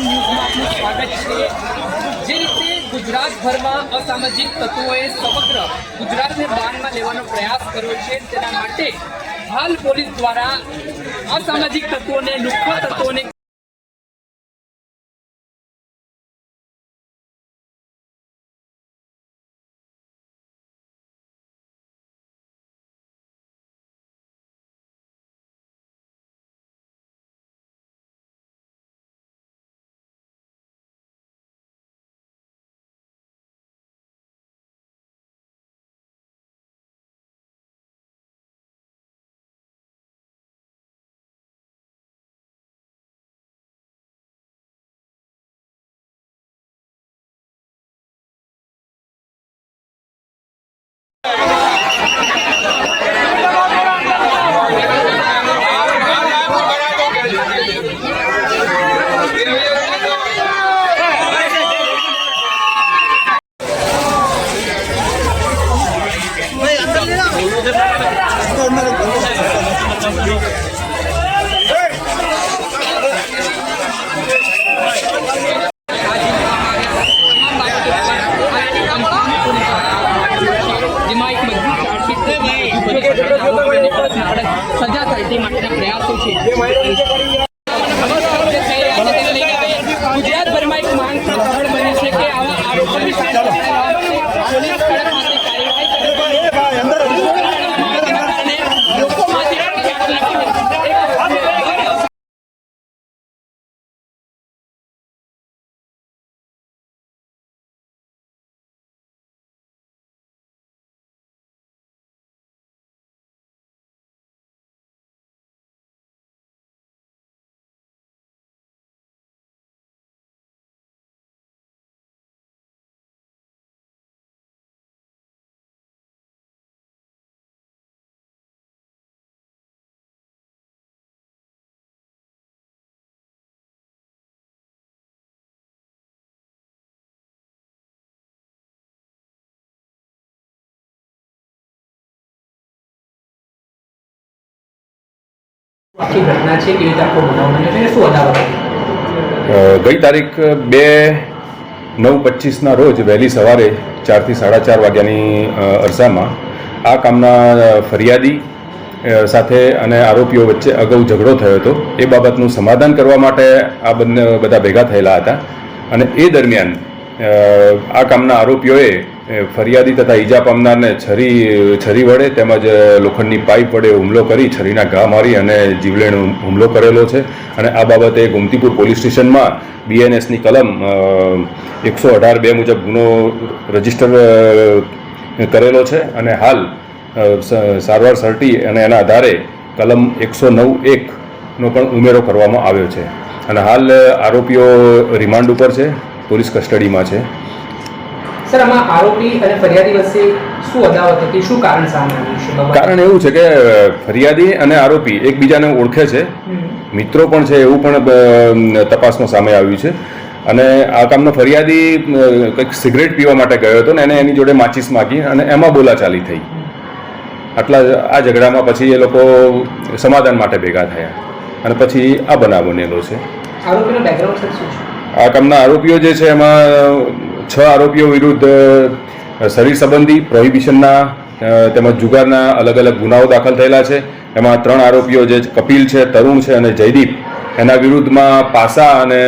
નવજીવન ન્યૂઝમાં સ્વાગત છે. જે રીતે ગુજરાતભરમાં અસામાજિક તત્વોએ સમગ્ર ગુજરાતને બાનમાં લેવાનો પ્રયાસ કર્યો છે, તેના માટે હાલ પોલીસ દ્વારા અસામાજિક તત્વોને, લુખ્ખા તત્વોને સજા થાય તે માટેના પ્રયાસો છે. ગઈ તારીખ બે નવ પચીસના રોજ વહેલી સવારે ચારથી સાડા ચાર વાગ્યાની અરસામાં આ કામના ફરિયાદી સાથે અને આરોપીઓ વચ્ચે અગાઉ ઝઘડો થયો હતો. એ બાબતનું સમાધાન કરવા માટે આ બંને બધા ભેગા થયેલા હતા અને એ દરમિયાન આ કામના આરોપીઓએ ફરિયાદી તથા ઈજા પામનારને છરી છરી વડે તેમજ લોખંડની પાઇપ વડે હુમલો કરી છરીના ઘા મારી અને જીવલેણ હુમલો કરેલો છે. અને આ બાબતે ગોમતીપુર પોલીસ સ્ટેશનમાં બીએનએસની કલમ એકસો અઢાર બે મુજબ ગુનો રજિસ્ટર કરેલો છે. અને હાલ સારવાર સર્ટી અને એના આધારે કલમ એકસો નવ એકનો પણ ઉમેરો કરવામાં આવ્યો છે. અને હાલ આરોપીઓ રિમાન્ડ ઉપર છે. પોલીસ કસ્ટડીમાં છે. સર આમાં આરોપી અને ફરિયાદી વચ્ચે શું અદાવત હતી? શું કારણ સામે આવ્યું કારણ એવું છે કે ફરિયાદી અને આરોપી એકબીજાને ઓળખે છે. મિત્રો પણ છે એવું પણ તપાસમાં સામે આવ્યું છે. અને આ કામનો ફરિયાદી કંઈક સિગરેટ પીવા માટે ગયો હતો ને એને એની જોડે માચીસ માગી અને એમાં બોલાચાલી થઈ. આટલા આ ઝઘડામાં પછી એ લોકો સમાધાન માટે ભેગા થયા. અને પછી આ બનાવ બનેલો છે. આરોપીનો બેકગ્રાઉન્ડ સર શું છે? આ કામના આરોપીઓ જે છે એમાં છ આરોપીઓ વિરુદ્ધ શરીર સંબંધી પ્રોહિબિશનના તેમજ જુગારના અલગ અલગ ગુનાઓ દાખલ થયેલા છે. એમાં ત્રણ આરોપીઓ જે કપિલ છે તરુણ છે અને જયદીપ એના વિરુદ્ધમાં પાસા અને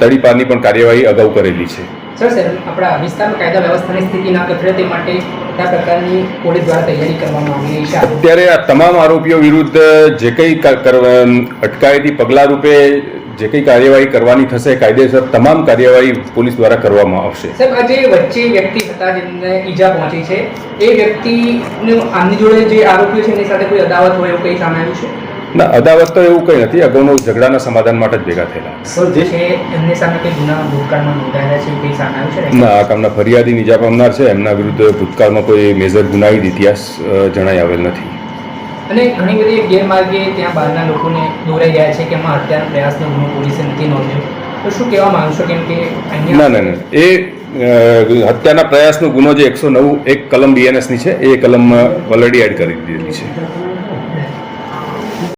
તડીપારની પણ કાર્યવાહી અગાઉ કરેલી છે. સર સર આપણા વિસ્તારમાં કાયદા વ્યવસ્થાની સ્થિતિ ના કથળે તે માટે કયા પ્રકારની પોલીસ દ્વારા તૈયારી કરવામાં આવી રહી છે. અત્યારે આ તમામ આરોપીઓ વિરુદ્ધ જે કંઈ અટકાયતી પગલાં રૂપે જે કંઈ કાર્યવાહી કરવાની થશે કાયદેસર તમામ કાર્યવાહી પોલીસ દ્વારા કરવામાં આવશે. સર આજે વચ્ચે વ્યક્તિ હતા જેમને ઈજા પહોંચી છે. એ વ્યક્તિનું આમની જોડે જે આરોપીઓ છે એની સાથે કોઈ અદાવત હોય એવું કંઈ સામે આવ્યું છે? ના અદાવત તો એવું કંઈ નથી. અગાઉનો ઝઘડાના સમાધાન માટે જ ભેગા થયેલા. સર જે છે એમની સામે કંઈ ગુના ભૂતકાળમાં નોંધાયેલા છે કંઈ સામે આવ્યું છે? ના આ કામના ફરિયાદી નીજા પામનાર છે. એમના વિરુદ્ધ ભૂતકાળમાં કોઈ મેજર ગુનાહિત ઇતિહાસ જણાઈ આવેલ નથી. અને ઘણી બધી ગેરમાર્ગે ત્યાં બહારના લોકોને દોરાઈ ગયા છે કે એમાં હત્યાનો પ્રયાસનો ગુનો પોલીસે નથી નોંધ્યો. તો શું કહેવા માંગશો કેમ કે ના ના ના. એ હત્યાના પ્રયાસનો ગુનો જે એકસો નવ, એક કલમ બીએનએસની છે, એ કલમ ઓલરેડી એડ કરી દીધેલી છે.